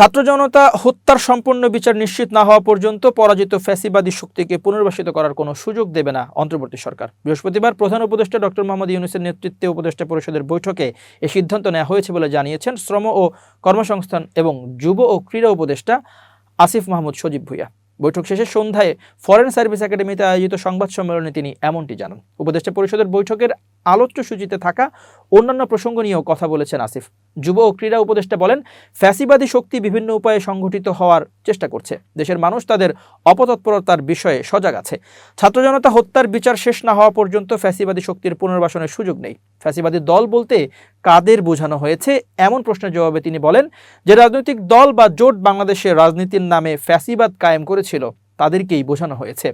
ছাত্র জনতা হত্যার সম্পূর্ণ বিচার নিশ্চিত না হওয়া পর্যন্ত পরাজিত ফ্যাসিবাদী শক্তিকে পুনর্বাসিত করার কোনো সুযোগ দেবে না অন্তর্বর্তী সরকার। বৃহস্পতিবার প্রধান উপদেষ্টা ডক্টর মোহাম্মদ ইউনুসের নেতৃত্বে উপদেষ্টা পরিষদের বৈঠকে এ সিদ্ধান্ত নেওয়া হয়েছে বলে জানিয়েছেন শ্রম ও কর্মসংস্থান এবং যুব ও ক্রীড়া উপদেষ্টা আসিফ মাহমুদ সজীব ভুইয়া। বৈঠক শেষে সন্ধ্যায় ফরেন সার্ভিস একাডেমিতে আয়োজিত সংবাদ সম্মেলনে তিনি এমনটি জানান। উপদেষ্টা পরিষদের বৈঠকের আলোচ্য সূচিতে থাকা অন্যান্য প্রসঙ্গ নিয়েও কথা বলেছেন আসিফ। যুব ও ক্রীড়া উপদেষ্টা বলেন, ফ্যাসিবাদী শক্তি বিভিন্ন উপায়ে সংগঠিত হওয়ার চেষ্টা করছে। দেশের মানুষ তাদের অপতৎপরতার বিষয়ে সজাগ আছে। ছাত্র জনতা হত্যার বিচার শেষ না হওয়া পর্যন্ত ফ্যাসিবাদী শক্তির পুনর্বাসনের সুযোগ নেই। ফ্যাসিবাদী দল বলতে কাদের বোঝানো হয়েছে এমন প্রশ্নের জবাবে তিনি বলেন, যে রাজনৈতিক দল বা জোট বাংলাদেশের রাজনীতির নামে ফ্যাসিবাদ কায়েম করেছিল, তাদেরকেই বোঝানো হয়েছে।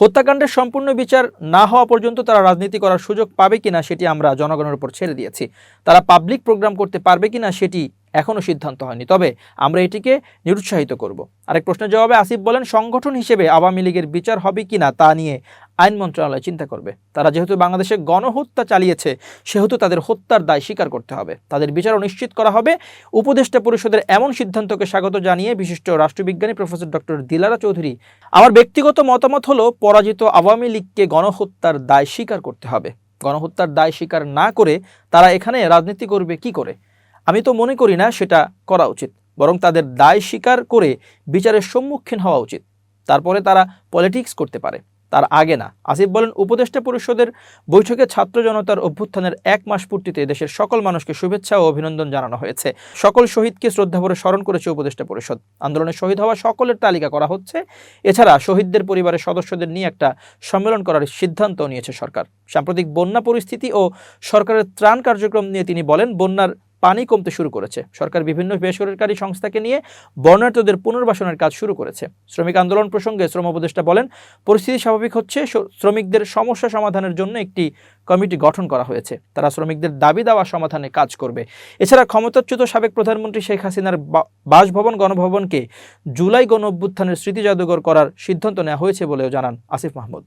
হত্যাকাণ্ডের সম্পূর্ণ বিচার না হওয়া পর্যন্ত তারা রাজনীতি করার সুযোগ পাবে কিনা সেটি আমরা জনগণের উপর ছেড়ে দিয়েছি। তারা পাবলিক প্রোগ্রাম করতে পারবে কিনা সেটি এখনও সিদ্ধান্ত হয়নি। তবে আমরা এটিকে নিরুৎসাহিত করব। আরেক প্রশ্নের জবাবে আসিফ বলেন, সংগঠন হিসেবে আওয়ামী লীগের বিচার হবে কিনা তা নিয়ে আইন মন্ত্রণালয় চিন্তা করবে। তারা যেহেতু বাংলাদেশে গণহত্যা চালিয়েছে, সেহেতু তাদের হত্যার দায় স্বীকার করতে হবে। তাদের বিচারও নিশ্চিত করা হবে। উপদেষ্টা পরিষদের এমন সিদ্ধান্তকে স্বাগত জানিয়ে বিশিষ্ট রাষ্ট্রবিজ্ঞানী প্রফেসর ডক্টর দিলারা চৌধুরী, আমার ব্যক্তিগত মতামত হলো, পরাজিত আওয়ামী লীগকে গণহত্যার দায় স্বীকার করতে হবে। গণহত্যার দায় স্বীকার না করে তারা এখানে রাজনীতি করবে কি করে? আমি তো মনে করি না সেটা করা উচিত, বরং তাদের দায় স্বীকার করে বিচারের সম্মুখীন হওয়া উচিত। তারপরে তারা পলিটিক্স করতে পারে, তার আগে না। আসিফ বলেন, উপদেষ্টা পরিষদের বৈঠকে ছাত্র জনতার অভ্যুত্থানের এক মাস পূর্তিতে দেশের সকল মানুষকে শুভেচ্ছা ও অভিনন্দন জানানো হয়েছে। সকল শহীদকে শ্রদ্ধাভরে স্মরণ করেছে উপদেষ্টা পরিষদ। আন্দোলনে শহীদ হওয়া সকলের তালিকা করা হচ্ছে। এছাড়া শহীদদের পরিবারের সদস্যদের নিয়ে একটা সম্মেলন করার সিদ্ধান্ত নিয়েছে সরকার। সাম্প্রতিক বন্যা পরিস্থিতি ও সরকারের ত্রাণ কার্যক্রম নিয়ে তিনি বলেন, বন্যার পানি কমতে শুরু করেছে। সরকার বিভিন্ন বেসরকারি সংস্থাকে নিয়ে বর্ণাঢ্যদের পুনর্বাসনের কাজ শুরু করেছে। শ্রমিক আন্দোলন প্রসঙ্গে শ্রম উপদেষ্টা বলেন, পরিস্থিতি স্বাভাবিক হচ্ছে শ্রমিকদের সমস্যা সমাধানের জন্য একটি কমিটি গঠন করা হয়েছে। তারা শ্রমিকদের দাবি দাওয়া সমাধানে কাজ করবে। এছাড়া ক্ষমতাচ্যুত সাবেক প্রধানমন্ত্রী শেখ হাসিনার বাসভবন, গণভবনকে জুলাই গণ অভ্যুত্থানের স্মৃতি জাদুঘর করার সিদ্ধান্ত নেওয়া হয়েছে বলেও জানান আসিফ মাহমুদ।